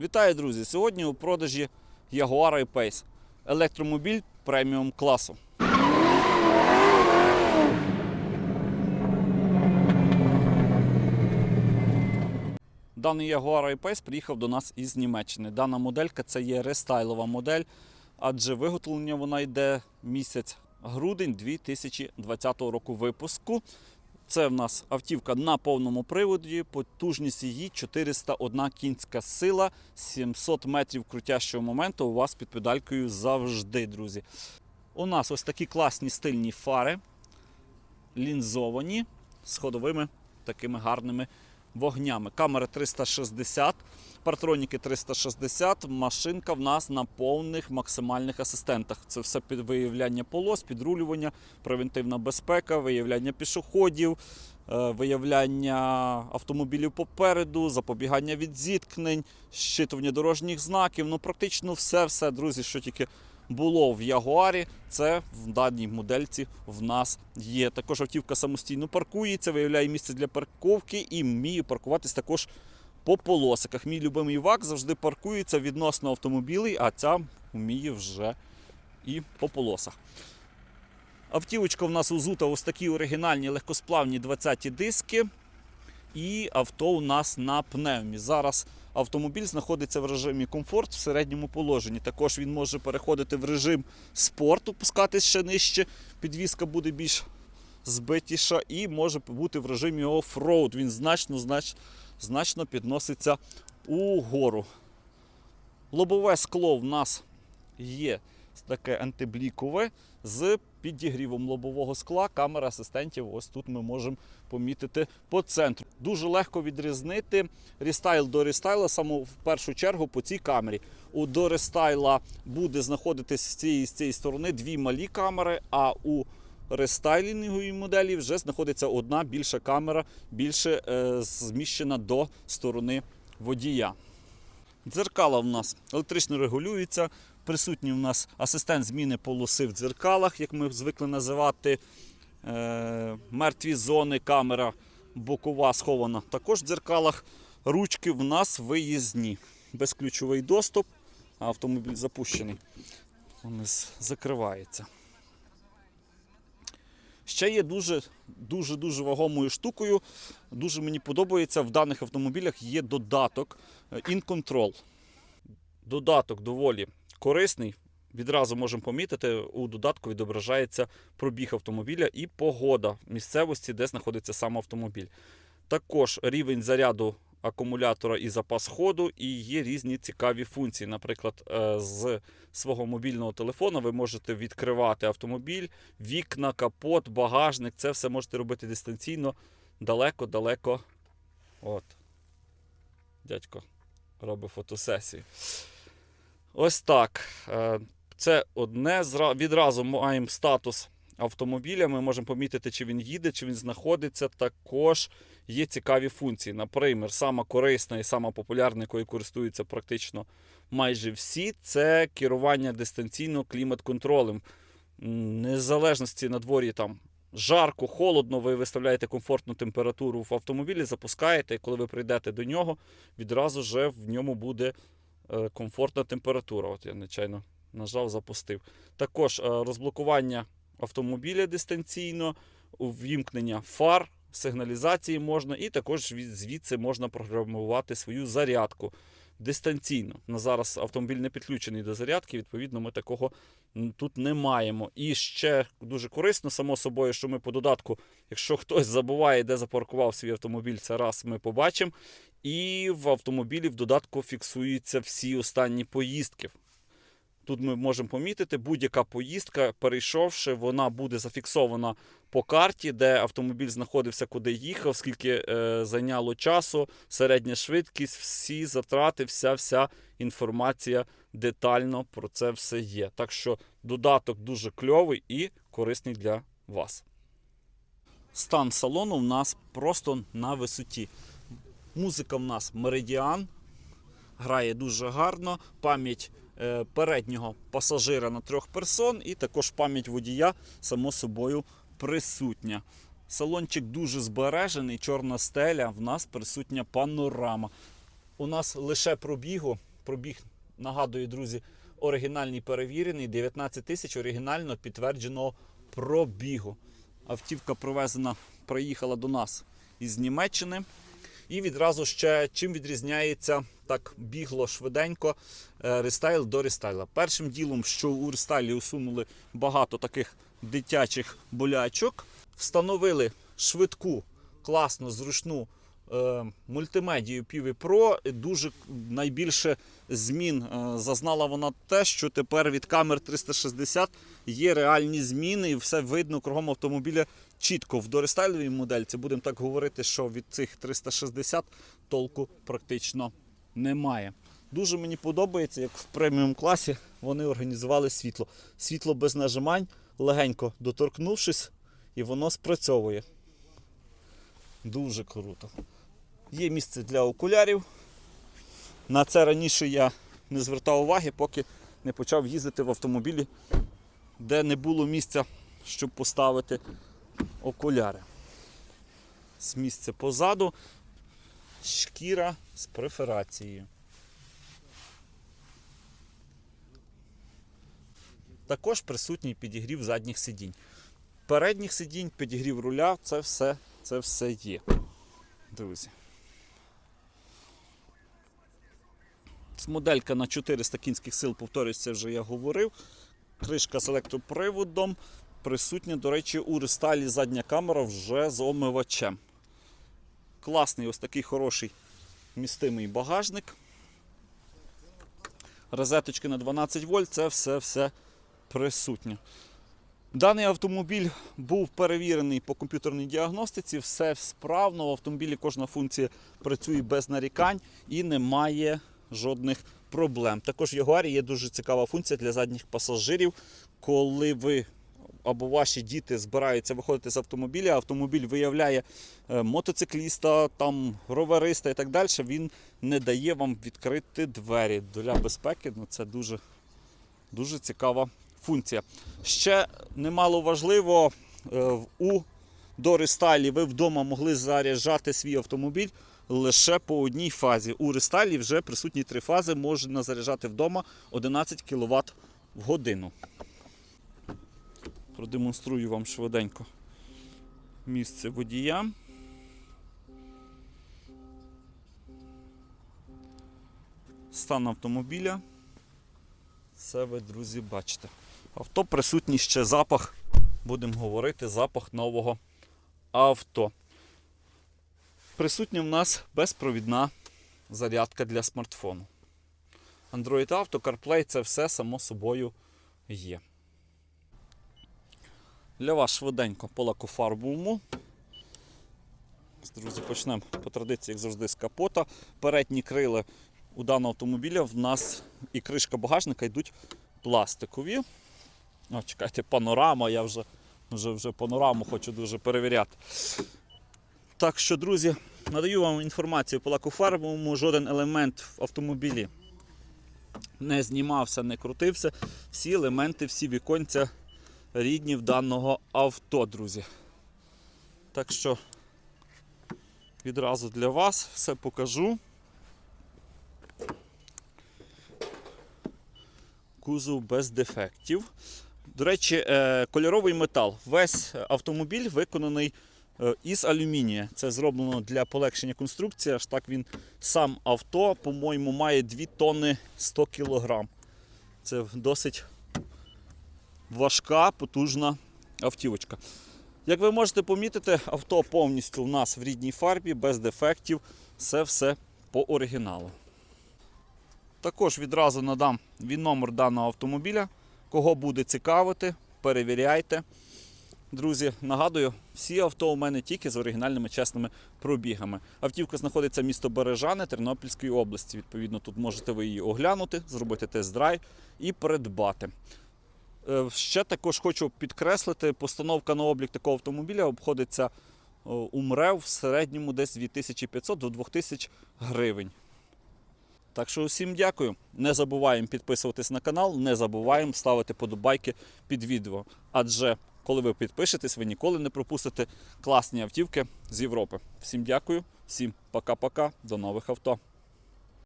Вітаю, друзі! Сьогодні у продажі Jaguar I-Pace. Електромобіль преміум класу. Даний Jaguar I-Pace приїхав до нас із Німеччини. Дана моделька це є рестайлова модель, адже виготовлення вона йде місяць грудень 2020 року випуску. Це в нас автівка на повному приводі, потужність її 401 кінська сила, 700 метрів крутящого моменту у вас під педалькою завжди, друзі. У нас ось такі класні стильні фари, лінзовані з ходовими такими гарними вогнями. Камера 360, партроніки 360, машинка в нас на повних максимальних асистентах. Це все під виявляння полос, підрулювання, превентивна безпека, виявляння пішоходів, е, виявляння автомобілів попереду, запобігання від зіткнень, щитування дорожніх знаків. Ну, практично все-все, друзі, що тільки було в Ягуарі, це в даній модельці в нас є. Також автівка самостійно паркується, виявляє місце для парковки і вміє паркуватись також по полосиках. Мій любимий ВАК завжди паркується відносно автомобілей, а ця вміє вже і по полосах. Автівочка в нас узута ось такі оригінальні легкосплавні 20-ті диски. І авто у нас на пневмі. Зараз автомобіль знаходиться в режимі комфорт в середньому положенні. Також він може переходити в режим спорту, пускатись ще нижче. Підвізка буде більш збитіша, і може бути в режимі оффроуд. Він значно, знач, значно підноситься угору. Лобове скло в нас є таке антиблікове з підігрівом лобового скла. Камера асистентів. Ось тут ми можемо помітити по центру. Дуже легко відрізнити рестайл до рестайла, саме в першу чергу по цій камері. У до рестайла буде знаходитись з цієї, з цієї сторони дві малі камери, а у рестайлінговій моделі вже знаходиться одна більша камера, більше е, зміщена до сторони водія. Дзеркала в нас електрично регулюються. Присутній у нас асистент зміни полоси в дзеркалах, як ми звикли називати. Е, мертві зони, камера бокова схована також в дзеркалах. Ручки в нас виїзні. Безключовий доступ, автомобіль запущений. Він закривається. Ще є дуже дуже вагомою штукою. Дуже мені подобається в даних автомобілях є додаток е, InControl. Додаток доволі корисний. Відразу можемо помітити, у додатку відображається пробіг автомобіля і погода місцевості, де знаходиться сам автомобіль. Також рівень заряду акумулятора і запас ходу, і є різні цікаві функції. Наприклад, е, з свого мобільного телефону ви можете відкривати автомобіль, вікна, капот, багажник. Це все можете робити дистанційно, далеко-далеко. От. Дядько робить фотосесію. Ось так. Е, Це одне. Відразу маємо статус автомобіля. Ми можемо помітити, чи він їде, чи він знаходиться. Також є цікаві функції. Наприклад, сама корисна і сама популярна, якою користуються практично майже всі, це керування дистанційно клімат-контролем. Незалежності на дворі там. Жарко, холодно, ви виставляєте комфортну температуру в автомобілі, запускаєте, і коли ви прийдете до нього, відразу же в ньому буде комфортна температура. От я нечайно нажав, запустив. Також е, розблокування автомобіля дистанційно, увімкнення фар, сигналізації можна, і також звідси можна програмувати свою зарядку дистанційно. На зараз автомобіль не підключений до зарядки, відповідно, ми такого тут не маємо. І ще дуже корисно, само собою, що ми по додатку, якщо хтось забуває, де запаркував свій автомобіль, це раз ми побачимо. І в автомобілі в додатку фіксуються всі останні поїздки. Тут ми можемо помітити, будь-яка поїздка, перейшовши, вона буде зафіксована по карті, де автомобіль знаходився, куди їхав, скільки е, зайняло часу, середня швидкість, всі затрати, вся вся інформація детально про це все є. Так що додаток дуже кльовий і корисний для вас. Стан салону в нас просто на висоті. Музика в нас меридіан, грає дуже гарно. Пам'ять е, переднього пасажира на трьох персон, і також пам'ять водія, само собою, присутня. Салончик дуже збережений, чорна стеля, в нас присутня панорама. У нас лише пробігу пробіг, нагадую, друзі, оригінальний перевірений, 19 тисяч оригінально підтвердженого пробігу. Автівка провезена, приїхала до нас із Німеччини. І відразу ще чим відрізняється так бігло швиденько е, рестайл до рестайла. Першим ділом, що у рестайлі усунули багато таких дитячих болячок, встановили швидку, класну, зручну мультимедію Pivi Pro. Дуже найбільше змін е, зазнала вона те, що тепер від камер 360 є реальні зміни, і все видно кругом автомобіля чітко. В дорестайловій модельці будемо так говорити, що від цих 360 толку практично немає. Дуже мені подобається, як в преміум класі вони організували світло. Світло без нажимань, легенько доторкнувшись, і воно спрацьовує. Дуже круто. Є місце для окулярів. На це раніше я не звертав уваги, поки не почав їздити в автомобілі, де не було місця, щоб поставити окуляри. З місця позаду шкіра з преферацією. Також присутній підігрів задніх сидінь. Передніх сидінь, підігрів руля, це все, це все є. Друзі. Моделька на 400 кінських сил, повторюсь, це вже я говорив. Кришка з електроприводом. Присутня, до речі, у рестайлі задня камера вже з омивачем. Класний ось такий хороший містимий багажник. Розеточки на 12 вольт, це все-все присутнє. Даний автомобіль був перевірений по комп'ютерній діагностиці, все справно. В автомобілі кожна функція працює без нарікань і немає жодних проблем. Також в Ягуарі є дуже цікава функція для задніх пасажирів, коли ви або ваші діти збираються виходити з автомобіля, автомобіль виявляє е, мотоцикліста, там ровериста і так далі. Він не дає вам відкрити двері для безпеки. Ну, це дуже, дуже цікава функція. Ще немало важливо, е, у до рестайлі ви вдома могли заряджати свій автомобіль лише по одній фазі. У рестайлі вже присутні три фази, можна заряджати вдома 11 кВт в годину. Продемонструю вам швиденько місце водія. Стан автомобіля. Це ви, друзі, бачите. Авто присутній ще запах, будемо говорити, запах нового авто. Присутня в нас безпровідна зарядка для смартфону. Android Auto, CarPlay це все само собою є. Для вас швиденько по лакофарбовому. Друзі, почнемо по традиції, як завжди, з капота. Передні крила у даного автомобіля в нас і кришка багажника йдуть пластикові. О, чекайте, панорама, я вже, вже, вже панораму хочу дуже перевіряти. Так що, друзі, надаю вам інформацію по лакофарбовому, жоден елемент в автомобілі не знімався, не крутився. Всі елементи, всі віконця рідні в даного авто, друзі. Так що відразу для вас все покажу. Кузов без дефектів. До речі, е, кольоровий метал. Весь автомобіль виконаний із алюмінія. Це зроблено для полегшення конструкції. Аж так він сам авто, по-моєму, має 2 тонни 100 кг. Це досить важка, потужна автівочка. Як ви можете помітити, авто повністю в нас в рідній фарбі, без дефектів, все все по оригіналу. Також відразу надам він номер даного автомобіля. Кого буде цікавити, перевіряйте. Друзі, нагадую, всі авто у мене тільки з оригінальними чесними пробігами. Автівка знаходиться місто Бережани Тернопільської області. Відповідно, тут можете ви її оглянути, зробити тест-драйв і придбати. Е, Ще також хочу підкреслити, постановка на облік такого автомобіля обходиться у МРЕВ в середньому десь від 1500 до 2000 гривень. Так що усім дякую. Не забуваємо підписуватись на канал, не забуваємо ставити подобайки під відео. Адже коли ви підпишетесь, ви ніколи не пропустите класні автівки з Європи. Всім дякую, всім пока-пока, до нових авто.